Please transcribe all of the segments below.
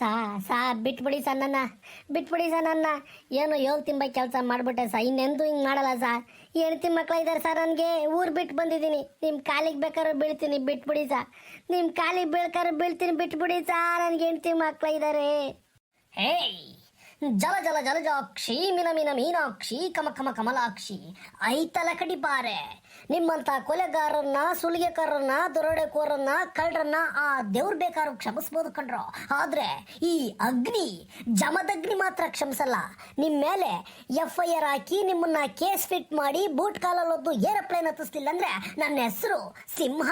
ಸಾ ಸಾ, ಬಿಟ್ಬಿಡಿ ಸಾ ನನ್ನ ಬಿಟ್ಬಿಡಿ ಸಾ ನನ್ನ ಏನು ಯೋಗ ತಿಂಬ ಕೆಲಸ ಮಾಡ್ಬಿಟ್ಟೆ ಸಾ, ಇನ್ನೆಂದು ಹಿಂಗೆ ಮಾಡಲ್ಲ ಸಾ. ಹೆಣ್ತಿ ಮಕ್ಳು ಇದ್ದಾರೆ ಸರ್ ನನಗೆ, ಊರು ಬಿಟ್ಟು ಬಂದಿದ್ದೀನಿ. ನಿಮ್ಮ ಕಾಲಿಗೆ ಬೇಕಾದ್ರೂ ಬೀಳ್ತೀನಿ, ಬಿಟ್ಬಿಡಿ ಸಾ. ನಿಮ್ಮ ಕಾಲಿಗೆ ಬೀಳ್ಕಾರೆ ಬೀಳ್ತೀನಿ, ಬಿಟ್ಬಿಡಿ ಸಾ, ನನಗೆ ಹೆಣ್ತಿ ಮಕ್ಳು ಇದ್ದಾರೆ ಹೇಯ್! ಜಲ ಜಲ ಜಲ ಜಲಜಾಕ್ಷಿ ಮಿನ ಮಿನ ಮೀನಾಕ್ಷಿ, ಕಮ ಕಮ, ಕಮಲಾಕ್ಷಿ ಐತಲ ಕಡಿಪಾರೆ ನಿಮ್ಮಂತ ಕೊಲೆಗಾರರನ್ನ, ಸುಲಿಗೆಕಾರರನ್ನ ದರೋಡೆಕೋರನ್ನ ಕಳ್ಳರನ್ನ ಆ ದೇವ್ರ ಬೇಕಾದ್ರೂ ಕ್ಷಮಿಸ್ಬೋದು ಕಣ್ರೋ. ಆದ್ರೆ ಈ ಅಗ್ನಿ, ಜಮದಗ್ನಿ ಮಾತ್ರ ಕ್ಷಮಿಸಲ್ಲ. ನಿಮ್ಮ ಮೇಲೆ ಎಫ್ ಐ ಆರ್ ಹಾಕಿ ನಿಮ್ಮನ್ನ ಕೇಸ್ ಫಿಟ್ ಮಾಡಿ ಬೂಟ್ ಕಾಲಲ್ಲಿ ಒದ್ದು ಏರೋಪ್ಲೇನ್ ಹತ್ತಿಸ್ತಿಲ್ಲ ಅಂದ್ರೆ ನನ್ನ ಹೆಸರು ಸಿಂಹ.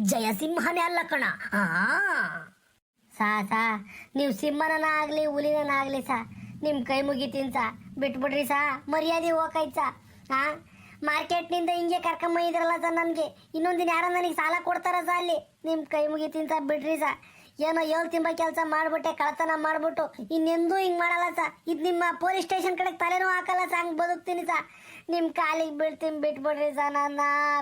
ಜಯಸಿಂಹನೇ ಅಲ್ಲ ಕಣ. ಆ. ಸಾ ಸಾ. ನೀವು ಸಿಂಹನ ಆಗ್ಲಿ ಹುಲಿನ ಆಗ್ಲಿ ಸಾ. ನಿಮ್ಮ ಕೈ ಮುಗಿತೀನಿ ಸಾ. ಬಿಟ್ಬಿಡ್ರಿ ಸಾ. ಮರ್ಯಾದೆ ಹೋಗೈತ್ ಸಾ. ಮಾರ್ಕೆಟ್ನಿಂದ ಹಿಂಗೆ ಕರ್ಕೊಂಬಂದಿದ್ರಲ್ಲ ಸರ್ ನನಗೆ. ಇನ್ನೊಂದಿನ ಯಾರೋ ನನಗೆ ಸಾಲ ಕೊಡ್ತಾರ ಸರ್ ಅಲ್ಲಿ. ನಿಮ್ಮ ಕೈ ಮುಗಿತೀನಿ ಸರ್ ಬಿಡ್ರಿ ಸರ್. ಏನೋ ಏಳು ತಿಂಬ ಕೆಲಸ ಮಾಡ್ಬಿಟ್ಟೆ ಕಳ್ತನ ಮಾಡ್ಬಿಟ್ಟು. ಇನ್ನೆಂದೂ ಹಿಂಗೆ ಮಾಡಲ್ಲ ಸರ್. ಇದು ನಿಮ್ಮ ಪೊಲೀಸ್ ಸ್ಟೇಷನ್ ಕಡೆಗೆ ತಲೆನೂ ಹಾಕಲ್ಲ ಸರ್, ಹಂಗೆ ಬದುಕ್ತೀನಿ ಸಾ ನಿಮ್ಮ ಕಾಲಿಗೆ ಬೀಳ್ತೀನಿ, ಬಿಟ್ಬಿಡ್ರಿ ಸರ್ ನನ್ನ,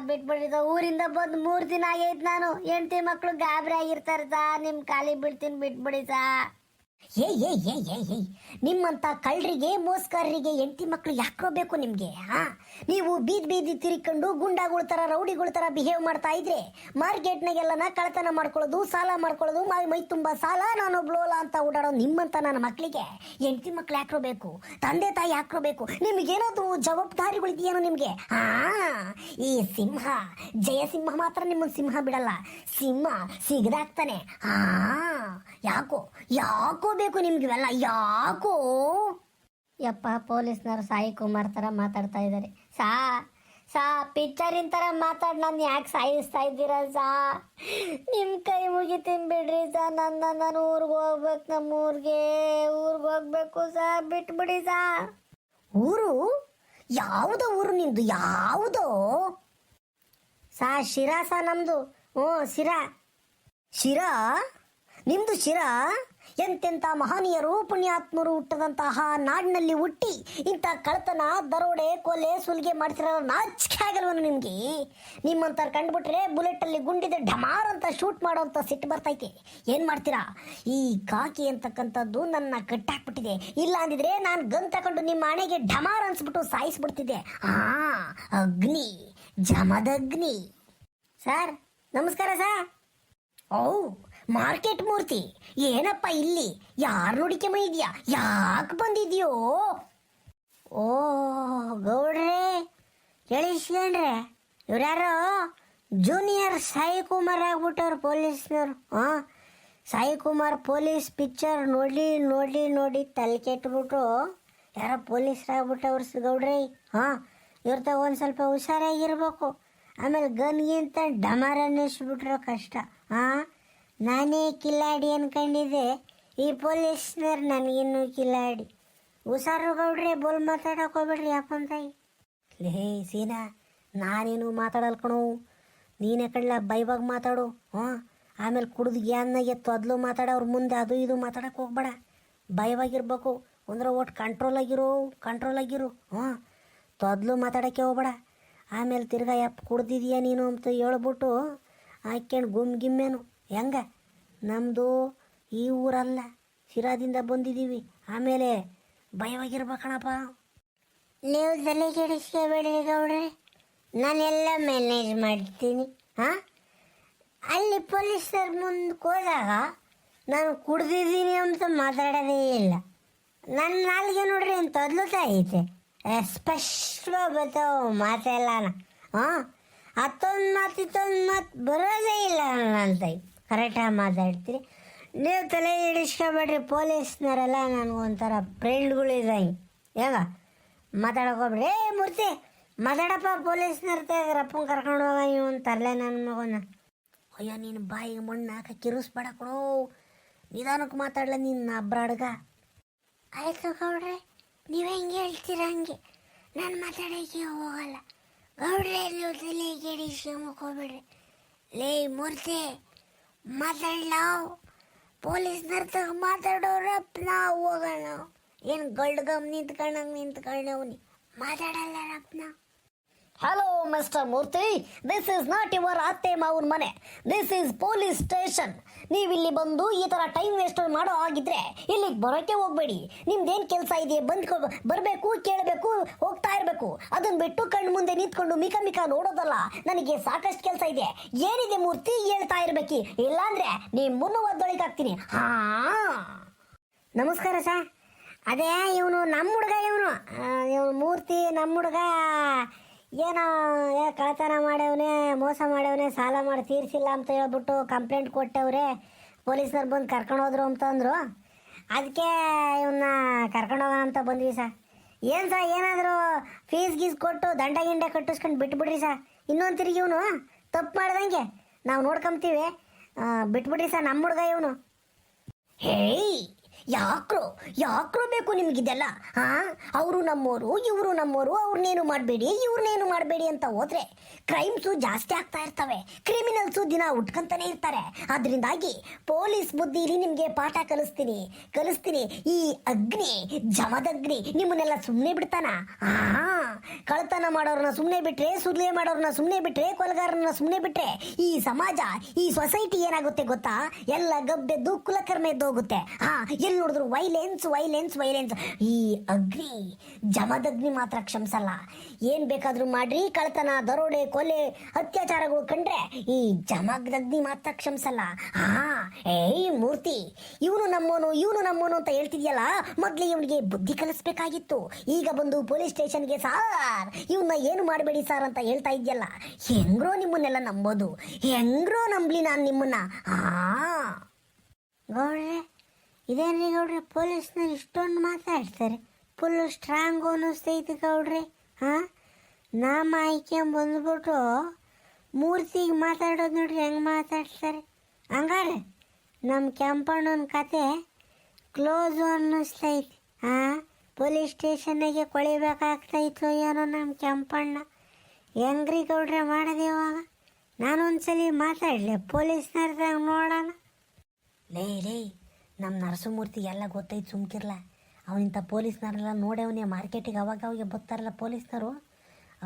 ಬಿಟ್ಬಿಡ್ರಿ ಸಾ ಊರಿಂದ ಬಂದು ಮೂರು ದಿನ ಆಗೈತೆ ನಾನು. ಹೆಂಡ್ತಿ ಮಕ್ಕಳು ಗಾಬರಿ ಆಗಿರ್ತಾರೆ ಸರ್ ನಿಮ್ಮ ಕಾಲಿಗೆ ಬೀಳ್ತೀನಿ, ಬಿಟ್ಬಿಡಿ ಸಾ ಏ ಏ ಏ ಏ ಏ ನಿಮ್ಮಂತ ಕಳ್ಳರಿಗೆ ಮೋಸ್ಕಾರರಿಗೆ ಎಂಟಿ ಮಕ್ಕಳು ಯಾಕೋ ಬೇಕು ನಿಮಗೆ ಹಾ ನೀವು ಬೀದಿ ಬೀದಿ ತಿರಿಕೊಂಡು ಗುಂಡಾಗಳ ಥರ ರೌಡಿಗಳ ಥರ ಬಿಹೇವ್ ಮಾಡ್ತಾ ಇದ್ರೆ ಮಾರ್ಕೆಟ್ನಾಗೆಲ್ಲನ ಕಳ್ತನ ಮಾಡ್ಕೊಳ್ಳೋದು, ಸಾಲ ಮಾಡ್ಕೊಳ್ಳೋದು ಮೈ ಮೈ ತುಂಬ ಸಾಲ, ನಾನು ಬ್ಲೋಲಾ ಅಂತ ಓಡಾಡೋ ನಿಮ್ಮಂತ ನನ್ನ ಮಕ್ಕಳಿಗೆ ಎಂಟಿ ಮಕ್ಳು ಯಾಕ್ರೋ ಬೇಕು, ತಂದೆ ತಾಯಿ ಯಾಕ್ರೋ ಬೇಕು ಜವಾಬ್ದಾರಿಗಳು ಜವಾಬ್ದಾರಿಗಳಿದೆಯೇನೋ ನಿಮಗೆ ಹಾ ಈ ಸಿಂಹ, ಜಯಸಿಂಹ ಮಾತ್ರ ನಿಮ್ಮ ಸಿಂಹ ಬಿಡಲ್ಲ, ಸಿಂಹ ಸಿಗದಾಗ್ತಾನೆ ಹಾ ಯಾಕೋ ಯಾಕೋ ಬೇಕು ನಿಮ್ಗೆ ಇವೆಲ್ಲ? ಯಾಕೋ? ಯಪ್ಪ, ಪೊಲೀಸ್ನವರು ಸಾಯಿ ಕುಮಾರ್ ಥರ ಮಾತಾಡ್ತಾ ಇದ್ದಾರೆ ಸಾ ಸಾ ಪಿಕ್ಚರಿನ ಥರ ಮಾತಾಡಿ, ನಾನು ಯಾಕೆ ಸಾಯಿಸ್ತಾ ಇದ್ದೀರಾ ಸಾ? ನಿಮ್ಮ ಕೈ ಮುಗಿತೀನಿ ಬಿಡ್ರಿ ಸಾ ನನ್ನ ನಾನು ಊರಿಗೆ ಹೋಗ್ಬೇಕು ನಮ್ಮ ಊರಿಗೆ. ಊರಿಗೆ ಹೋಗ್ಬೇಕು ಸಾ, ಬಿಟ್ಬಿಡಿ ಸಾ. ಊರು? ಯಾವುದೋ ಊರು ನಿಂದು? ಯಾವುದೋ? ಸಾ, ಶಿರಾ ಸಾ ನಮ್ದು. ಹ್ಞೂ, ಶಿರಾ. ಶಿರಾ? ನಿಮ್ದು ಶಿರಾ? ಎಂತೆಂಥ ಮಹನೀಯರು, ಪುಣ್ಯಾತ್ಮರು ಹುಟ್ಟದಂತಹ ನಾಡಿನಲ್ಲಿ ಹುಟ್ಟಿ ಇಂಥ ಕಳ್ತನ ದರೋಡೆ, ಕೊಲೆ, ಸುಲಿಗೆ ಮಾಡ್ತಿರೋ ನಾಚಿಕೆ ಆಗಲ್ವನು ನಿಮಗೆ? ನಿಮ್ಮಂತ ಕಂಡುಬಿಟ್ರೆ ಬುಲೆಟಲ್ಲಿ ಗುಂಡಿದೆ ಢಮಾರ್ ಅಂತ ಶೂಟ್ ಮಾಡೋಂಥ ಸಿಟ್ಟು ಬರ್ತೈತೆ. ಏನು ಮಾಡ್ತೀರಾ? ಈ ಕಾಕಿ ಅಂತಕ್ಕಂಥದ್ದು ನನ್ನ ಕಟ್ಟಾಕ್ಬಿಟ್ಟಿದೆ ಇಲ್ಲ ಅಂದಿದ್ರೆ ನಾನು ಗನ್ ತಗೊಂಡು ನಿಮ್ಮ ಹಣೆಗೆ ಢಮಾರ್ ಅನ್ಸ್ಬಿಟ್ಟು ಸಾಯಿಸ್ಬಿಡ್ತಿದ್ದೆ. ಆ, ಅಗ್ನಿ, ಜಮದಗ್ನಿ. ಸರ್, ನಮಸ್ಕಾರ ಸರ್. ಓ ಮಾರ್ಕೆಟ್ ಮೂರ್ತಿ. ಏನಪ್ಪ ಇಲ್ಲಿ? ಯಾರು ನೋಡಿಕೆ ಇದೆಯಾ? ಯಾಕೆ ಬಂದಿದ್ಯೋ? ಓ, ಗೌಡ್ರೆ ಕೇಳಿಸ್ಕೊಂಡ್ರೆ ಇವ್ರ್ಯಾರೋ? ಜೂನಿಯರ್ ಸಾಯಿ ಕುಮಾರ್ ಆಗ್ಬಿಟ್ಟವ್ರು ಪೊಲೀಸ್ನವ್ರು. ಹಾಂ ಸಾಯಿ ಕುಮಾರ್ ಪೊಲೀಸ್ ಪಿಕ್ಚರ್ ನೋಡಿ ನೋಡಿ ನೋಡಿ ತಲೆ ಕೆಟ್ಬಿಟ್ಟು ಯಾರೋ ಪೊಲೀಸ್ರಾಗ್ಬಿಟ್ಟವ್ರು ಗೌಡ್ರಿ. ಹಾಂ ಇವ್ರ ತಗ ಒಂದು ಸ್ವಲ್ಪ ಹುಷಾರಾಗಿರ್ಬೇಕು. ಆಮೇಲೆ ಗನ್ಗಿಂತ ಡಮಾರ ಅನ್ನಿಸ್ಬಿಟ್ರೆ ಕಷ್ಟ. ಹಾಂ ನಾನೇ ಕಿಲಾಡಿ ಅನ್ಕೊಂಡಿದ್ದೆ. ಈ ಪೊಲೀಸ್ನರ್ ನನಗಿನ್ನು ಕಿಲಾಡಿ ಹುಷಾರು ಗೌಡ್ರೆ ಬೋಲ್ ಮಾತಾಡಕ್ಕೆ ಹೋಗ್ಬೇಡ್ರಿ ತಾಯಿ ಲೇ ಸೀನಾ, ನಾನೇನು ಮಾತಾಡಲ್ ಕಣೋ ನೀನೇ ಕಡ್ಲ ಬೈವಾಗ ಮಾತಾಡು, ಹಾಂ? ಆಮೇಲೆ ಕುಡ್ದು ಗ್ಯಾನ್ನಾಗೆ ತೊದ್ಲು ಅವ್ರ ಮುಂದೆ ಅದು ಇದು ಮಾತಾಡಕ್ಕೆ ಹೋಗ್ಬೇಡ. ಭಯವಾಗಿರ್ಬೇಕು. ಅಂದ್ರೆ ಒಟ್ಟು ಕಂಟ್ರೋಲ್ ಆಗಿರು ಕಂಟ್ರೋಲ್ ಆಗಿರು ಹಾಂ? ತೊದ್ಲು ಮಾತಾಡೋಕ್ಕೆ ಹೋಗ್ಬೇಡ. ಆಮೇಲೆ ತಿರ್ಗಾ ಯಪ್ಪ ಕುಡ್ದಿದೀಯ ನೀನು ಅಂತ ಹೇಳ್ಬಿಟ್ಟು ಹಾಕ್ಯಂಡು ಗುಮ್ ಗಿಮ್ಮೇನು. ಹೆಂಗ? ನಮ್ಮದು ಈ ಊರಲ್ಲ, ಶಿರಾದಿಂದ ಬಂದಿದ್ದೀವಿ ಆಮೇಲೆ ಭಯವಾಗಿರ್ಬೇಕಣಪ್ಪ. ನೀವು ತಲೆ ಕೆಡಿಸ್ಕೋಬೇಡಿ ಗೌಡ್ರೆ. ನಾನೆಲ್ಲ ಮ್ಯಾನೇಜ್ ಮಾಡ್ತೀನಿ, ಹಾಂ? ಅಲ್ಲಿ ಪೊಲೀಸರ್ ಮುಂದಕ್ಕೆ ಹೋದಾಗ ನಾನು ಕುಡ್ದಿದ್ದೀನಿ ಅಂತ ಮಾತಾಡೋದೇ ಇಲ್ಲ. ನನ್ನ ನಾಲ್ಗೆ ನೋಡ್ರಿ ಅಂತ ತೊದ್ಲುತ್ತಾ ಐತೆ. ಸ್ಪಷ್ಟವಾಗಿ ಬರ್ತಾವ ಮಾತೆಲ್ಲ ಹಾಂ? ಹತ್ತೊಂದು ಮಾತು, ಇತ್ತೊಂದು ಮಾತು ಬರೋದೇ ಇಲ್ಲ ಅಂತ ಕರೆಕ್ಟಾಗಿ ಮಾತಾಡ್ತೀರಿ. ನೀವು ತಲೆ ಇಡಿಸ್ಕೊಬೇಡ್ರಿ ಪೊಲೀಸ್ನವರೆಲ್ಲ ನನಗೊಂಥರ ಫ್ರೆಂಡ್ಗಳಿದ್ದಂಗೆ ಹೇಗ ಮಾತಾಡಕೋಬೇಡ್ರಿ ಏ, ಮೂರ್ತಿ, ಮಾತಾಡಪ್ಪ, ಪೊಲೀಸ್ನವ್ರ ರಪ್ಪನ ಕರ್ಕೊಂಡು ಹೋಗ ಇವ್ ತರಲೆ ನನ್ನ ಮಗನ ಅಯ್ಯೋ, ನೀನು ಬಾಯಿಗೆ ಮಣ್ಣು ಹಾಕ ಕಿರಿಸ್ಬೇಡ ಕೊಡೋ ನಿಧಾನಕ್ಕೆ ಮಾತಾಡಲ ನಿನ್ನ ಅಬ್ರಾಡ್ಗ ಆಯ್ತು ಗೌಡ್ರೆ, ನೀವು ಹೆಂಗೆ ಹೇಳ್ತೀರ ಹಂಗೆ? ನಾನು ಮಾತಾಡೋಕ್ಕೆ ಹೋಗಲ್ಲ. ಗೌಡ್ರೆ, ನೀವು ತಲೆ ಕೆಡಿಸ್ಕೊಂಬಕ್ ಹೋಗ್ಬೇಡ್ರಿ. ಲೇ, ಮೂರ್ತಿ. ಮಾತಾಡ್ಲ ಪೊಲೀಸ್ನವ್ರ ತಗ ಮಾತಾಡೋರಪ್ಪ ನಾವು ಹೋಗೋಣ. ಏನು ಗಳ್ಗಮ್ ನಿಂತ್ಕೊಂಡಂಗೆ ನಿಂತ್ಕೊಂಡವ್ನಿ. ಮಾತಾಡಲ್ಲ ರಪ್ಪ hello mister Murthy this is not your ಅತ್ತೆ ಮಾವನ ಮನೆ ದಿಸ್ ಇಸ್ ಪೊಲೀಸ್ ಸ್ಟೇಷನ್ ನೀವಿಲ್ಲಿ ಬಂದು ಈ ತರ ಟೈಮ್ ವೇಸ್ಟ್ ಮಾಡೋ ಆಗಿದ್ರೆ ಇಲ್ಲಿಗೆ ಬರೋಕೆ ಹೋಗ್ಬೇಡಿ ನಿಮ್ದೇನು ಕೆಲಸ ಇದೆ ಬಂದ್ಕೊ ಬರಬೇಕು ಕೇಳಬೇಕು ಹೋಗ್ತಾ ಇರಬೇಕು ಅದನ್ನ ಬಿಟ್ಟು ಕಣ್ಣು ಮುಂದೆ ನಿಂತ್ಕೊಂಡು ಮಿಕ ಮಿಕ ನೋಡೋದಲ್ಲ ನನಗೆ ಸಾಕಷ್ಟು ಕೆಲಸ ಇದೆ ಏನಿದೆ ಮೂರ್ತಿ ಹೇಳ್ತಾ ಇರ್ಬೇಕು ಇಲ್ಲಾಂದ್ರೆ ನಿಮ್ಮನ್ನು ಒದ್ದೊಳಿಗಾಗ್ತೀನಿ ಹಾ ನಮಸ್ಕಾರ ಸರ್. ಅದೇ ಇವನು ನಮ್ಮ ಹುಡುಗ ಇವನು. ಇವನು ಮೂರ್ತಿ ನಮ್ಮ ಹುಡುಗ. ಏನೋ, ಏ ಕಳತನ ಮಾಡ್ಯವನೆ ಮೋಸ ಮಾಡ್ಯವನೆ ಸಾಲ ಮಾಡಿ, ತೀರಿಸಿಲ್ಲ ಅಂತ ಹೇಳ್ಬಿಟ್ಟು ಕಂಪ್ಲೇಂಟ್ ಕೊಟ್ಟವ್ರೆ, ಪೊಲೀಸ್ನವ್ರು ಬಂದು ಕರ್ಕೊಂಡು ಹೋದ್ರು ಅಂತಂದ್ರು ಅದಕ್ಕೆ ಇವನ್ನ ಕರ್ಕೊಂಡು ಹೋಗೋಣ ಅಂತ ಬಂದ್ವಿ ಸಾ. ಏನು ಸಾ, ಏನಾದರೂ ಫೀಸ್ ಗೀಸ್ ಕೊಟ್ಟು ದಂಡ ಗಿಂಡ ಕಟ್ಟಿಸ್ಕೊಂಡು ಬಿಟ್ಬಿಡ್ರಿ ಸಾ. ಇನ್ನೊಂದು ತಿರುಗಿ ಇವನು ತಪ್ಪು ಮಾಡ್ದಂಗೆ. ನಾವು ನೋಡ್ಕೊಂತೀವಿ ಬಿಟ್ಬಿಡ್ರಿ ಸಾ ನಮ್ಮ ಹುಡುಗ ಇವನು. ಹೇಯ್! ಯಾಕ್ರೋ ಯಾಕ್ರೋ ಬೇಕು ನಿಮಗಿದೆಲ್ಲ ಹಾ ಅವರು ನಮ್ಮೋರು, ಇವರು ನಮ್ಮೋರು ಅವ್ರನ್ನೇನು ಮಾಡಬೇಡಿ ಇವ್ರನ್ನೇನು ಮಾಡಬೇಡಿ ಅಂತ ಹೋದ್ರೆ ಕ್ರೈಮ್ಸು ಜಾಸ್ತಿ ಆಗ್ತಾ ಇರ್ತವೆ. ಕ್ರಿಮಿನಲ್ಸು ದಿನ ಉಟ್ಕೊಂತಾನೆ ಇರ್ತಾರೆ. ಅದರಿಂದಾಗಿ ಪೊಲೀಸ್ ಬುದ್ಧಿಲಿ ನಿಮಗೆ ಪಾಠ ಕಲಿಸ್ತೀನಿ. ಕಲಿಸ್ತೀನಿ. ಈ ಅಗ್ನಿ, ಜಮದಗ್ನಿ, ನಿಮ್ಮನ್ನೆಲ್ಲ ಸುಮ್ಮನೆ ಬಿಡ್ತಾನ? ಹಾ ಕಳ್ತನ ಮಾಡೋರನ್ನ ಸುಮ್ಮನೆ ಬಿಟ್ರೆ ಸುದ್ಲೆ ಮಾಡೋರನ್ನ ಸುಮ್ಮನೆ ಬಿಟ್ರೆ, ಕೊಲಗಾರರನ್ನ ಸುಮ್ಮನೆ ಬಿಟ್ರೆ, ಈ ಸಮಾಜ, ಈ ಸೊಸೈಟಿ ಏನಾಗುತ್ತೆ ಗೊತ್ತಾ? ಎಲ್ಲ ಗಬ್ಬೆದ್ದು ಕುಲಕರ್ಮ ಎದ್ದೋಗುತ್ತೆ ಹಾ ಎಲ್ಲಿ ನೋಡಿದ್ರು ವೈಲೆನ್ಸ್ ವೈಲೆನ್ಸ್ ವೈಲೆನ್ಸ್ ಈ ಅಗ್ನಿ ಜಮದಗ್ನಿ ಮಾತ್ರ ಕ್ಷಮಿಸಲ್ಲ. ಏನ್ ಬೇಕಾದ್ರೂ ಮಾಡ್ರಿ ಕಳ್ತನ ದರೋಡೆ, ಕೊಲೆ, ಅತ್ಯಾಚಾರಗಳು ಕಂಡ್ರೆ ಈ ಜಮದಗ್ನಿ ಮಾತ್ರ ಕ್ಷಮಿಸಲ್ಲ. ಹಾ ಏಯ್ ಮೂರ್ತಿ, ಇವನು ನಮ್ಮೋನು ಇವನು ನಮ್ಮೋನು ಅಂತ ಹೇಳ್ತಿದ್ಯಲ್ಲ, ಮೊದ್ಲು ಇವನಿಗೆ ಬುದ್ಧಿ ಕಲಿಸ್ಬೇಕಾಗಿತ್ತು. ಈಗ ಬಂದು ಪೊಲೀಸ್ ಸ್ಟೇಷನ್ಗೆ, ಸಾರ್ ಇವನ್ನ ಏನು ಮಾಡಬೇಡಿ ಸಾರ್ ಅಂತ ಹೇಳ್ತಾ ಇದ್ಯಲ್ಲ. ಹೆಂಗ್ರೋ ನಿಮ್ಮನ್ನೆಲ್ಲ ನಂಬೋದು. ಹೆಂಗ್ರೋ ನಂಬ್ಲಿ ನಾನು ನಿಮ್ಮನ್ನ. ಹಾ ಇದೇನ್ರಿ ಗೌಡ್ರೆ, ಪೊಲೀಸ್ನವ್ರು ಇಷ್ಟೊಂದು ಮಾತಾಡ್ತಾರೆ. ಫುಲ್ಲು ಸ್ಟ್ರಾಂಗು ಅನ್ನಿಸ್ತೈತಿ ಗೌಡ್ರೆ, ಹಾಂ? ನಾಮ ಆಯ್ಕೆ ಬಂದ್ಬಿಟ್ಟು ಮೂರ್ತಿಗೆ ಮಾತಾಡೋದು ನೋಡ್ರಿ, ಹೆಂಗೆ ಮಾತಾಡ್ತಾರೆ. ಹಂಗಾರೆ ನಮ್ಮ ಕೆಂಪಣ್ಣನ ಕತೆ ಕ್ಲೋಸು ಅನ್ನಿಸ್ತೈತಿ ಹಾಂ? ಪೊಲೀಸ್ ಸ್ಟೇಷನ್ನಿಗೆ ಕೊಳಿಬೇಕಾಗ್ತೈತೋ ಏನೋ ನಮ್ಮ ಕೆಂಪಣ್ಣ. ಹೆಂಗ್ರಿ ಗೌಡ್ರೆ ಮಾಡೋದು ಇವಾಗ? ನಾನೊಂದ್ಸಲಿ ಮಾತಾಡಲಿ ಪೊಲೀಸ್ನರ್ದಾಗ ನೋಡೋಣ. ಲೇ ಲೇ ನಮ್ಮ ನರಸಿಂಹಮೂರ್ತಿ ಎಲ್ಲ ಗೊತ್ತೈತೆ ಸುಮ್ಕಿರ್ಲ. ಅವನಿಂಥ ಪೊಲೀಸ್ನವರೆಲ್ಲ ನೋಡವನೇ ಮಾರ್ಕೆಟಿಗೆ ಅವಾಗ ಅವಾಗೆ ಬರ್ತಾರಲ್ಲ ಪೊಲೀಸ್ನವರು.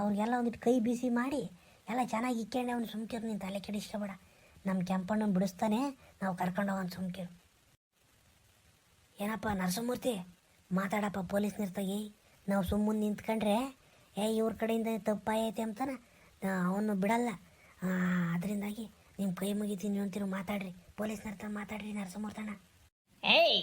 ಅವ್ರಿಗೆಲ್ಲ ಒಂದಿಟ್ಟು ಕೈ ಬಿಸಿ ಮಾಡಿ ಎಲ್ಲ ಚೆನ್ನಾಗಿ ಇಕ್ಕೊಂಡೆ ಅವ್ನು ಸುಮ್ಕಿರು, ನೀನು ತಲೆ ಕೆಡಿಸ್ಕೋಬೇಡ ನಮ್ಮ ಕೆಂಪಣ್ಣನ ಬಿಡಿಸ್ತಾನೆ, ನಾವು ಕರ್ಕೊಂಡು ಹೋಗೋಣ ಸುಮ್ಕಿರು. ಏನಪ್ಪ ನರಸಿಂಹಮೂರ್ತಿ, ಮಾತಾಡಪ್ಪ ಪೊಲೀಸ್ ನಿರ್ತಾಗಿ ನಾವು ಸುಮ್ಮನೆ ನಿಂತ್ಕೊಂಡ್ರೆ, ಏ, ಇವ್ರ ಕಡೆಯಿಂದ ತಪ್ಪಾಯೈತೆ ಅಂತಾನೆ ಅವನು ಬಿಡಲ್ಲ. ಅದರಿಂದಾಗಿ ನಿಮ್ಮ ಕೈ ಮುಗಿತೀನಿ ಅಂತೀರು, ಮಾತಾಡ್ರಿ. ಪೊಲೀಸ್ನರ್ತ ಮಾತಾಡ್ರಿ ನರಸಿಂಹಮೂರ್ತಣ್ಣ. ಏಯ್,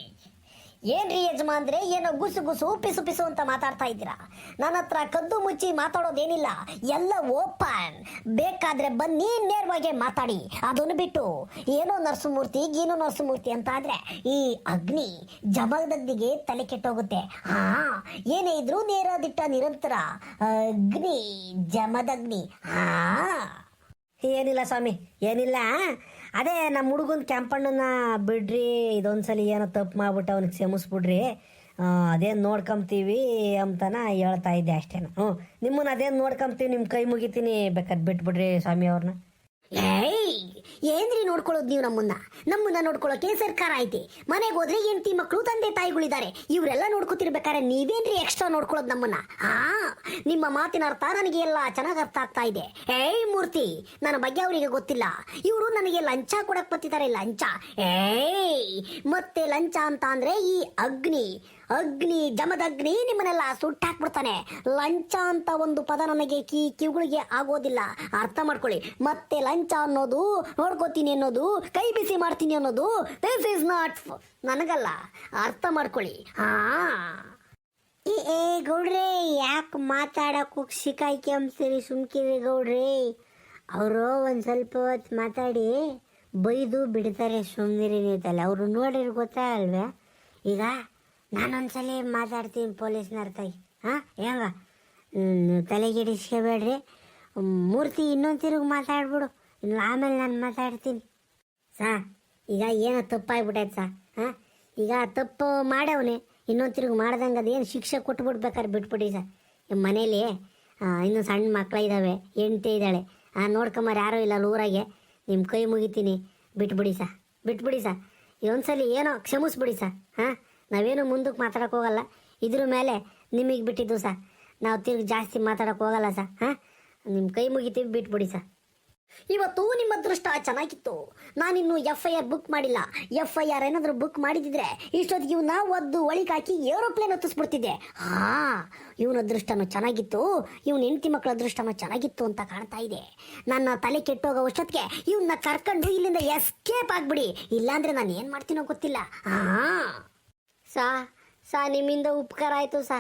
ಏನ್ರಿ ಯಜಮಾನ್ರೆ? ಏನೋ ಗುಸು ಗುಸು, ಪಿಸು ಪಿಸು ಅಂತ ಮಾತಾಡ್ತಾ ಇದ್ದೀರಾ? ನನ್ನ ಹತ್ರ ಕದ್ದು ಮುಚ್ಚಿ ಮಾತಾಡೋದೇನಿಲ್ಲ. ಎಲ್ಲ ಓಪನ್. ಬೇಕಾದ್ರೆ ಬನ್ನಿ, ನೇರವಾಗಿ ಮಾತಾಡಿ. ಅದನ್ನು ಬಿಟ್ಟು, ಏನೋ ನರಸಿಂಹಮೂರ್ತಿ ಏನೋ ನರಸಿಂಹಮೂರ್ತಿ ಅಂತ ಆದ್ರೆ ಈ ಅಗ್ನಿ ಜಮದಗ್ನಿಗೆ ತಲೆ ಕೆಟ್ಟೋಗುತ್ತೆ. ಹಾ, ಏನೇ ಇದ್ರು ನೇರ ದಿಟ್ಟ ನಿರಂತರ ಅಗ್ನಿ, ಜಮದಗ್ನಿ. ಹಾ. ಏನಿಲ್ಲ ಸ್ವಾಮಿ, ಏನಿಲ್ಲ ಅದೇ ನಮ್ಮ ಹುಡುಗನ ಕ್ಯಾಂಪಣ್ಣನ ಬಿಡ್ರಿ, ಇದೊಂದ್ಸಲಿ ಏನೋ ತಪ್ಪು ಮಾಡ್ಬಿಟ್ಟು ಅವ್ನಿಗೆ ಕ್ಷಮಿಸ್ಬಿಡ್ರಿ. ಅದೇನು ನೋಡ್ಕೊಂತೀವಿ ಅಂತನ ಹೇಳ್ತಾ ಇದ್ದೆ ಅಷ್ಟೇನು. ಹ್ಞೂ ನಿಮ್ಮನ್ನ ಅದೇನು ನೋಡ್ಕೊಂತೀವಿ ನಿಮ್ಮ ಕೈ ಮುಗಿತೀನಿ ಬೇಕಾದ್ರೆ ಬಿಟ್ಬಿಡ್ರಿ ಸ್ವಾಮಿ ಅವ್ರನ್ನ ಏಯ್ ಏನ್ರಿ ನೋಡ್ಕೊಳ್ಳೋದು ನೀವು ನಮ್ಮನ್ನ? ನಮ್ಮನ್ನ ನೋಡ್ಕೊಳ್ಳೋಕೆ ಸರ್ಕಾರ ಐತಿ. ಮನೆಗೆ ಹೋದ್ರೆ ಹೆಂಡತಿ ಮಕ್ಕಳು ತಂದೆ ತಾಯಿಗಳಿದ್ದಾರೆ. ಇವರೆಲ್ಲ ನೋಡ್ಕೊತಿರ್ಬೇಕಾದ್ರೆ ನೀವೇನ್ರಿ ಎಕ್ಸ್ಟ್ರಾ ನೋಡ್ಕೊಳ್ಳೋದು ನಮ್ಮನ್ನ? ಆ, ನಿಮ್ಮ ಮಾತಿನ ಅರ್ಥ ನನಗೆ ಎಲ್ಲ ಚೆನ್ನಾಗಿ ಅರ್ಥ ಆಗ್ತಾ ಇದೆ. ಏಯ್ ಮೂರ್ತಿ, ನನ್ನ ಬಗ್ಗೆ ಅವರಿಗೆ ಗೊತ್ತಿಲ್ಲ. ಇವರು ನನಗೆ ಲಂಚ ಕೊಡಕ್ ಬರ್ತಿದ್ದಾರೆ, ಲಂಚ. ಏಯ್, ಮತ್ತೆ ಲಂಚ ಅಂತ ಅಂದ್ರೆ ಈ ಅಗ್ನಿ. ಅಗ್ನಿ, ಜಮದಗ್ನಿ ನಿಮ್ಮನ್ನೆಲ್ಲ ಸುಟ್ಟಾಕ್ಬಿಡ್ತಾನೆ ಲಂಚ ಅಂತ ಒಂದು ಪದ ನನಗೆ ಕಿ ಕಿವುಗಳಿಗೆ ಆಗೋದಿಲ್ಲ. ಅರ್ಥ ಮಾಡ್ಕೊಳ್ಳಿ. ಮತ್ತೆ ಲಂಚ ಅನ್ನೋದು ನೋಡ್ಕೋತೀನಿ ಅನ್ನೋದು, ಕೈ ಬಿಸಿ ಮಾಡ್ತೀನಿ ಅನ್ನೋದು ದಿಸ್ ಇಸ್ ನಾಟ್ ನನಗಲ್ಲ. ಅರ್ಥ ಮಾಡ್ಕೊಳ್ಳಿ. ಹಾ. ಏ ಗೌಡ್ರೆ, ಯಾಕೆ ಮಾತಾಡೋಕ್ಕೂ ಶಿಕಾಯ್ಕೆ ಅಂಬ್ತೀರಿ ಸುಮ್ಕಿರಿ ಗೌಡ್ರಿ? ಅವರು ಒಂದು ಸ್ವಲ್ಪ ಹೊತ್ತು ಮಾತಾಡಿ. ಬೈದು ಬಿಡ್ತಾರೆ ಸುಮ್ಮನಿರಿ ನೀತಲ್ಲ ಅವರು ನೋಡಿರಿ ಗೊತ್ತಾ ಅಲ್ವೇ? ಈಗ ನಾನೊಂದ್ಸಲಿ ಮಾತಾಡ್ತೀನಿ ಪೊಲೀಸ್ನವ್ರ ತಾಯಿ ಹಾಂ, ಹೆಂಗ? ತಲೆಗಿಡಿಸ್ಕೋಬೇಡ್ರಿ ಮೂರ್ತಿ ಇನ್ನೊಂದು ತಿರುಗಿ ಮಾತಾಡ್ಬಿಡು. ಇನ್ನು ಆಮೇಲೆ ನಾನು ಮಾತಾಡ್ತೀನಿ. ಸಾ, ಈಗ ಏನೋ ತಪ್ಪಾಗ್ಬಿಟ್ಟೈತೆ ಸಾ. ಹಾಂ, ಈಗ ತಪ್ಪು ಮಾಡವನೇ. ಇನ್ನೊಂದು ತಿರುಗಿ ಮಾಡ್ದಂಗೆ ಅದೇನು ಶಿಕ್ಷೆ ಕೊಟ್ಬಿಡ್ಬೇಕಾದ್ರೆ ಬಿಟ್ಬಿಡಿ ನಿಮ್ಮ ಮನೇಲಿ ಇನ್ನು ಸಣ್ಣ ಮಕ್ಳು ಇದ್ದಾವೆ ಹೆಂಡ್ತಿ ಇದ್ದಾಳೆ ಆ, ನೋಡ್ಕೊಂಬಾರ ಯಾರೂ ಇಲ್ಲ ಊರಾಗೆ. ನಿಮ್ಮ ಕೈ ಮುಗಿತೀನಿ. ಬಿಟ್ಬಿಡಿ ಸಾ. ಬಿಟ್ಬಿಡಿ ಸಾ. ಇದೊಂದ್ಸಲಿ ಏನೋ ಕ್ಷಮಿಸ್ಬಿಡಿ ಸಾ. ಹಾಂ? ನಾವೇನು ಮುಂದಕ್ಕೆ ಮಾತಾಡೋಕೆ ಹೋಗಲ್ಲ. ಇದ್ರ ಮೇಲೆ ನಿಮಗೆ ಬಿಟ್ಟಿದ್ದು ಸಾ. ನಾವು ತಿರ್ಗಿ ಜಾಸ್ತಿ ಮಾತಾಡೋಕೆ ಹೋಗಲ್ಲ ಸಾ, ಹಾಂ? ನಿಮ್ಮ ಕೈ ಮುಗಿತೀವಿ ಬಿಟ್ಬಿಡಿ ಸರ್ ಇವತ್ತು ನಿಮ್ಮ ಅದೃಷ್ಟ ಚೆನ್ನಾಗಿತ್ತು. ನಾನಿನ್ನು ಎಫ್ ಐ ಆರ್ ಬುಕ್ ಮಾಡಿಲ್ಲ. ಎಫ್ ಐ ಆರ್ ಏನಾದರೂ ಬುಕ್ ಮಾಡಿದಿದ್ರೆ ಇಷ್ಟೊತ್ತಿಗೆ ಇವನ್ನ ಒದ್ದು ಒಳಿಗೆ ಹಾಕಿ ಏರೋಪ್ಲೇನ್ ಹತ್ತಿಸ್ಬಿಡ್ತಿದ್ದೆ. ಹಾ, ಇವನ ಅದೃಷ್ಟನೂ ಚೆನ್ನಾಗಿತ್ತು. ಇವನ ಹೆಂಡತಿ ಮಕ್ಕಳ ಅದೃಷ್ಟನೂ ಚೆನ್ನಾಗಿತ್ತು ಅಂತ ಕಾಣ್ತಾ ಇದೆ. ನನ್ನ ತಲೆ ಕೆಟ್ಟೋಗೋ ಅಷ್ಟೊತ್ತಿಗೆ ಇವನ್ನ ಕರ್ಕೊಂಡು ಇಲ್ಲಿಂದ ಎಸ್ಕೇಪ್ ಆಗ್ಬಿಡಿ. ಇಲ್ಲಾಂದ್ರೆ ನಾನು ಏನು ಮಾಡ್ತೀನೋ ಗೊತ್ತಿಲ್ಲ. ಹಾ. ಸಾ ಸಾ, ನಿಮ್ಮಿಂದ ಉಪಕಾರ ಆಯಿತು ಸಾ.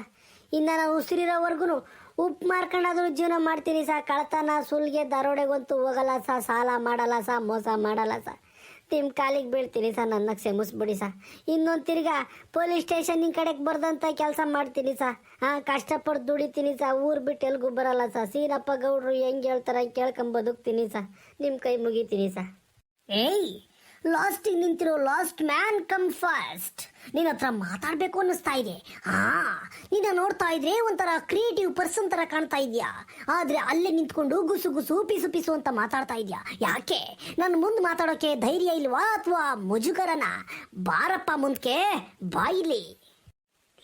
ಇನ್ನು ನಾನು ಉಸಿರಿರೋವರೆಗೂ ಉಪ್ಪು ಮಾರ್ಕೊಂಡಾದ್ರೂ ಜೀವನ ಮಾಡ್ತೀನಿ ಸಾ. ಕಳ್ತನ, ಸುಲ್ಗೆ, ದರೋಡೆಗಂತೂ ಹೋಗಲ್ಲ ಸಾ. ಸಾಲ ಮಾಡಲ್ಲ ಸಾ, ಮೋಸ ಮಾಡಲ್ಲ ಸಾ. ನಿಮ್ಮ ಕಾಲಿಗೆ ಬೀಳ್ತೀನಿ ಸಾ. ನನ್ನ ಕ್ಷಮಿಸ್ಬಿಡಿ ಸಾ. ಇನ್ನೊಂದು ತಿರ್ಗಾ ಪೊಲೀಸ್ ಸ್ಟೇಷನ್ ನಿಮ್ಮ ಕಡೆಗೆ ಬರ್ದಂಥ ಕೆಲಸ ಮಾಡ್ತೀನಿ ಸಾ. ಹಾಂ ಕಷ್ಟಪಟ್ಟು ದುಡಿತೀನಿ ಸಾ. ಊರು ಬಿಟ್ಟು ಎಲ್ಗೂ ಬರಲ್ಲ ಸಾ. ಸೀರಪ್ಪ ಗೌಡ್ರು ಹೆಂಗೆ ಹೇಳ್ತಾರೆ ಕೇಳ್ಕೊಂಡು ಬದುಕ್ತೀನಿ ಸಾ. ನಿಮ್ಮ ಕೈ ಮುಗಿತೀನಿ ಸಾ. ಏಯ್ ಲಾಸ್ಟಿಗೆ ನಿಂತಿರೋ. Last man come first. ನಿನ್ನ ಹತ್ರ ಮಾತಾಡಬೇಕು ಅನ್ನಿಸ್ತಾ ಇದೆ. ಹಾ ನಿನ್ನ ನೋಡ್ತಾ ಇದ್ರೆ ಒಂಥರ ಕ್ರಿಯೇಟಿವ್ ಪರ್ಸನ್ ತರ ಕಾಣ್ತಾ ಇದೆಯಾ? ಆದ್ರೆ ಅಲ್ಲೇ ನಿಂತ್ಕೊಂಡು ಗುಸು ಗುಸು, ಪಿಸು ಪಿಸು ಅಂತ ಮಾತಾಡ್ತಾ ಇದೆಯಾ? ಯಾಕೆ? ನನ್ನ ಮುಂದೆ ಮಾತಾಡೋಕೆ ಧೈರ್ಯ ಇಲ್ವಾ ಅಥವಾ ಮುಜುಗರನ? ಬಾರಪ್ಪ ಮುಂದಕ್ಕೆ ಬಾಯಿಲಿ.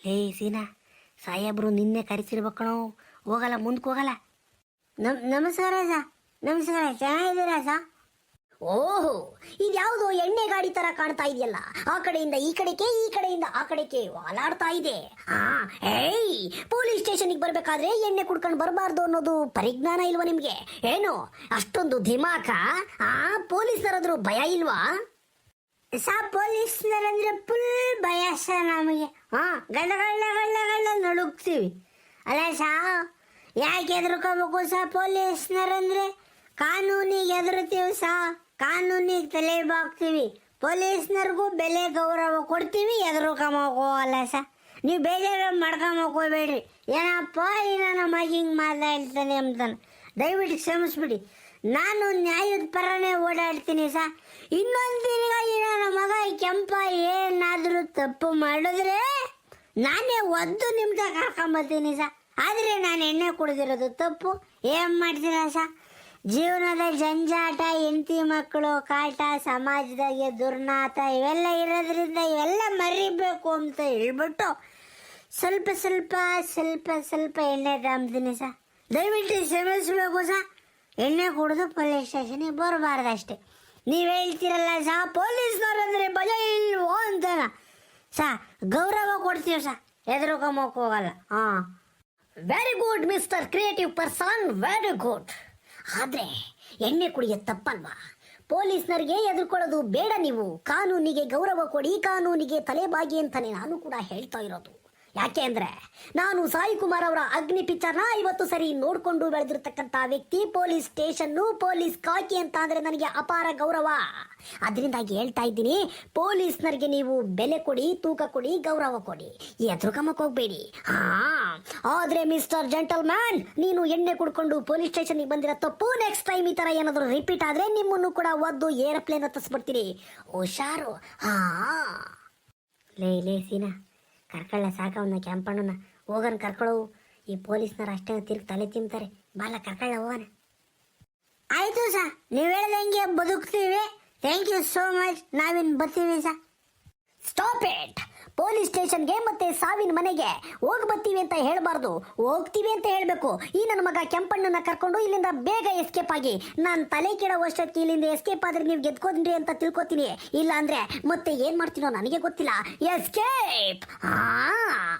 ಲೇ, ಸೀನಾ, ಸಾಹೇಬ್ರು ನಿನ್ನೆ ಕರೆಸಿರ್ಬೇಕಣೋ ಹೋಗಲ್ಲ ಮುಂದಕ್ಕೆ ಹೋಗಲ್ಲ. ನಮ್, ನಮಸ್ಕಾರ ಸಾ ನಮಸ್ಕಾರ, ಚೆನ್ನಾಗಿದ್ದೀರಾ ಸಾ ಓಹೋ ಇದ್ಯಾವುದೋ ಎಣ್ಣೆ ಗಾಡಿ ತರ ಕಾಣ್ತಾ ಇದೆಯಲ್ಲ. ಆ ಕಡೆಯಿಂದ ಈ ಕಡೆಗೆ, ಈ ಕಡೆಯಿಂದ ಆ ಕಡೆಗೆ ವಾಲಾಡ್ತಾ ಇದೆ. ಏಯ್, ಪೊಲೀಸ್ ಸ್ಟೇಷನ್ಗೆ ಬರ್ಬೇಕಾದ್ರೆ ಎಣ್ಣೆ ಕುಡ್ಕೊಂಡು ಬರಬಾರ್ದು ಅನ್ನೋದು ಪರಿಜ್ಞಾನ ಇಲ್ವಾ ನಿಮ್ಗೆ? ಏನು, ಅಷ್ಟೊಂದು ಧಿಮಾಕ ಆ ಪೊಲೀಸರಾದ್ರೂ ಭಯ ಇಲ್ವಾ? ಸಾ ಪೊಲೀಸ್ನರಂದ್ರೆ ಫುಲ್ ಭಯ ಸರ್ ನಮಗೆ. ಹಾ, ಗಳ್ಳ ಗಳ್ಳ ಗಳ್ಳ ನಡುಗ್ತೀವಿ. ಅಲ್ಲ ಸಾ, ಯಾಕೆ ಹೆದರ್ಕೋಬೇಕು ಸಾ ಪೊಲೀಸ್ನರಂದ್ರೆ ಕಾನೂನಿಗೆ ಎದುರುತ್ತೀವಿ ಸಹ ಕಾನೂನಿಗೆ ತಲೆ ಬಾಗ್ತೀವಿ. ಪೊಲೀಸ್ನರ್ಗೂ ಬೆಲೆ ಗೌರವ ಕೊಡ್ತೀವಿ ಎದುರುಕೊಂಬೋಕ್ ಹೋಗಲ್ಲ ಸಾ. ನೀವು ಬೇಜಾರು ಮಾಡ್ಕೊಂಬೋಕ್ ಏನಪ್ಪ ಏನ ನಮ್ಮ ಹಿಂಗೆ ಮಾತಾಡ್ತಾನೆ ಅಂತಾನೆ. ದಯವಿಟ್ಟು ಕ್ಷಮಿಸ್ಬಿಡಿ. ನಾನು ನ್ಯಾಯದ ಪರನೇ ಓಡಾಡ್ತೀನಿ ಸಾ. ಇನ್ನೊಂದು ದಿನ ನನ್ನ ಮಗ ಕೆಂಪ ಏನಾದರೂ ತಪ್ಪು ಮಾಡಿದ್ರೆ ನಾನೇ ಒದ್ದು ನಿಮ್ದಾಗ ಕರ್ಕೊಂಬರ್ತೀನಿ ಸಾ. ಆದರೆ ನಾನು ಎಣ್ಣೆ ಕುಡಿದಿರೋದು ತಪ್ಪು. ಏನು ಮಾಡ್ತೀರಾ ಸಾ? ಜೀವನದ ಜಂಜಾಟ, ಹೆಂಡತಿ ಮಕ್ಕಳು, ಕಾಟ, ಸಮಾಜದಾಗೆ ದುರ್ನಾತ ಇವೆಲ್ಲ ಇರೋದ್ರಿಂದ ಇವೆಲ್ಲ ಮರಿಬೇಕು ಅಂತ ಹೇಳ್ಬಿಟ್ಟು ಸ್ವಲ್ಪ ಸ್ವಲ್ಪ ಸ್ವಲ್ಪ ಸ್ವಲ್ಪ ಎಣ್ಣೆ ತಂಬ್ತೀನಿ ಸ. ದಯವಿಟ್ಟು ಶ್ರಮಿಸ್ಬೇಕು ಸ. ಎಣ್ಣೆ ಕುಡಿದು ಪೊಲೀಸ್ ಸ್ಟೇಷನಿಗೆ ಬರಬಾರ್ದು ಅಷ್ಟೇ. ನೀವು ಹೇಳ್ತೀರಲ್ಲ ಸಾ, ಪೊಲೀಸ್ನವ್ರಂದ್ರೆ ಭಯ ಇಲ್ವೋ ಅಂತನ. ಸಾ, ಗೌರವ ಕೊಡ್ತೀವಿ ಸಾ. ಎದುರುಕೊಂಬೋಕ್ ಹೋಗಲ್ಲ. ಹಾಂ. Very good mister creative person very good ಆದ್ರೆ ಎಣ್ಣೆ ಕುಡಿಯೋದು ತಪ್ಪಲ್ವಾ? ಪೊಲೀಸ್ನರಿಗೆ ಎದುರ್ಕೊಳ್ಳೋದು ಬೇಡ ನೀವು. ಕಾನೂನಿಗೆ ಗೌರವ ಕೊಡಿ, ಕಾನೂನಿಗೆ ತಲೆಬಾಗಿ ಅಂತಾನೆ ನಾನು ಕೂಡ ಹೇಳ್ತಾ ಇರೋದು. ಯಾಕೆ ಅಂದ್ರೆ ನಾನು ಸಾಯಿ ಕುಮಾರ್ ಅವರ ಅಗ್ನಿ ಪಿಕ್ಚರ್ನ ಇವತ್ತು ಸರಿ ನೋಡ್ಕೊಂಡು ಬೆಳೆದಿರ್ತಕ್ಕಂಥ ವ್ಯಕ್ತಿ, ಪೊಲೀಸ್ ಸ್ಟೇಷನ್ನು ಪೊಲೀಸ್ ಕಾಕಿ ಅಂತ ಅಂದ್ರೆ ನನಗೆ ಅಪಾರ ಗೌರವ. ಅದರಿಂದಾಗಿ ಹೇಳ್ತಾ ಇದ್ದೀನಿ, ಪೊಲೀಸ್ನರಿಗೆ ನೀವು ಬೆಲೆ ಕೊಡಿ, ತೂಕ ಕೊಡಿ, ಗೌರವ ಕೊಡಿ. ಎದುರುಕಮಕ್ಕೆ ಹೋಗ್ಬೇಡಿ. ಹಾ, ಆದ್ರೆ ಮಿಸ್ಟರ್ ಜೆಂಟಲ್ ಮ್ಯಾನ್ ನೀನು ಎಣ್ಣೆ ಕುಡ್ಕೊಂಡು ಪೊಲೀಸ್ ಸ್ಟೇಷನ್ಗೆ ಬಂದಿರೋ ತಪ್ಪು. ನೆಕ್ಸ್ಟ್ ಟೈಮ್ ಈ ತರ ಏನಾದರೂ ರಿಪೀಟ್ ಆದ್ರೆ ನಿಮ್ಮನ್ನು ಕೂಡ ಒದ್ದು ಏರೋಪ್ಲೇನ್ ಹತ್ತಿಸ್ಬಿಡ್ತೀನಿ. ಹುಷಾರು. ಹಾ. ಲೇ ಲೇ, ಸೀನಾ. ಕರ್ಕೊಳ್ಳ ಸಾಕ ಅವನ್ನ ಕೆಂಪಣ್ಣನ ಹೋಗನ್ ಕರ್ಕೊಳ್ಳವು ಈ ಪೊಲೀಸ್ನವ್ರು ಅಷ್ಟೇ ತಿರ್ಗಿ ತಲೆ ತಿಂತಾರೆ. ಬಾಲ ಕರ್ಕೊಳ್ಳ ಹೋಗನ. ಆಯ್ತು ಸಾ, ನೀವು ಹೇಳ್ದಂಗೆ ಬದುಕ್ತೀವಿ. ಥ್ಯಾಂಕ್ ಯು ಸೋ ಮಚ್ ನಾವಿನ್ ಬರ್ತೀವಿ ಸಾ. ಸ್ಟಾಪ್ ಇಟ್ ಪೊಲೀಸ್ ಸ್ಟೇಷನ್ಗೆ ಮತ್ತೆ ಸಾವಿನ ಮನೆಗೆ. ಹೋಗಿ ಬರ್ತೀವಿ ಅಂತ ಹೇಳಬಾರ್ದು. ಹೋಗ್ತೀವಿ ಅಂತ ಹೇಳಬೇಕು. ಈ ನನ್ನ ಮಗ ಕೆಂಪಣ್ಣನ ಕರ್ಕೊಂಡು ಇಲ್ಲಿಂದ ಬೇಗ ಎಸ್ಕೇಪ್ ಆಗಿ. ನಾನು ತಲೆ ಕೆಡೋ ವರ್ಷಕ್ಕೆ ಇಲ್ಲಿಂದ ಎಸ್ಕೇಪ್ ಆದ್ರೆ ನೀವು ಗೆದ್ಕೋದ್ರಿ ಅಂತ ತಿಳ್ಕೊತೀನಿ. ಇಲ್ಲ ಅಂದ್ರೆ ಮತ್ತೆ ಏನ್ ಮಾಡ್ತೀನೋ ನನಗೆ ಗೊತ್ತಿಲ್ಲ. ಎಸ್ಕೇಪ್ ಹಾ